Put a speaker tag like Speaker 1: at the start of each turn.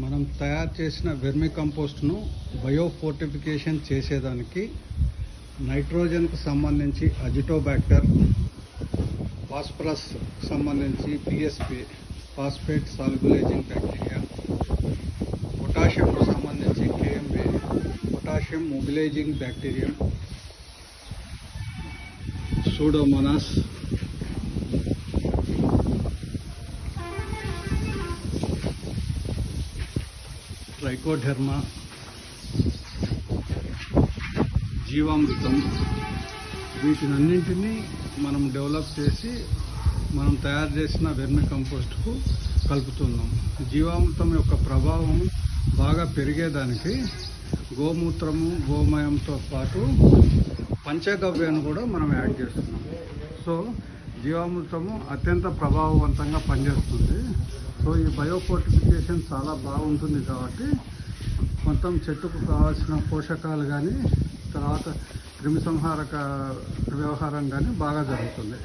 Speaker 1: మనం తయారు చేసిన వెర్మి కంపోస్ట్ను బయో ఫోర్టిఫికేషన్ చేసేదానికి నైట్రోజన్కు సంబంధించి అజిటోబ్యాక్టర్ ఫాస్ఫరస్ సంబంధించి పిఎస్పి ఫాస్ఫేట్ సాల్బులైజింగ్ బ్యాక్టీరియా పొటాషియంకు సంబంధించి KMB potassium mobilising bacteria pseudomonas trichoderma jeevamrutham వీటినన్నింటినీ మనం డెవలప్ చేసి మనం తయారు చేసిన వెర్మి కంపోస్ట్కు కలుపుతున్నాం. జీవామృతం యొక్క ప్రభావం బాగా పెరిగేదానికి గోమూత్రము గోమయంతో పాటు పంచగవ్యాన్ని కూడా మనం యాడ్ చేస్తున్నాం. సో జీవామృతము అత్యంత ప్రభావవంతంగా పనిచేస్తుంది. సో ఈ బయోఫోర్టిఫికేషన్ చాలా బాగుంటుంది కాబట్టి మొత్తం చెట్టుకు కావాల్సిన పోషకాలు కానీ తర్వాత క్రిమిసంహారక వ్యవహారం కానీ బాగా జరుగుతుంది.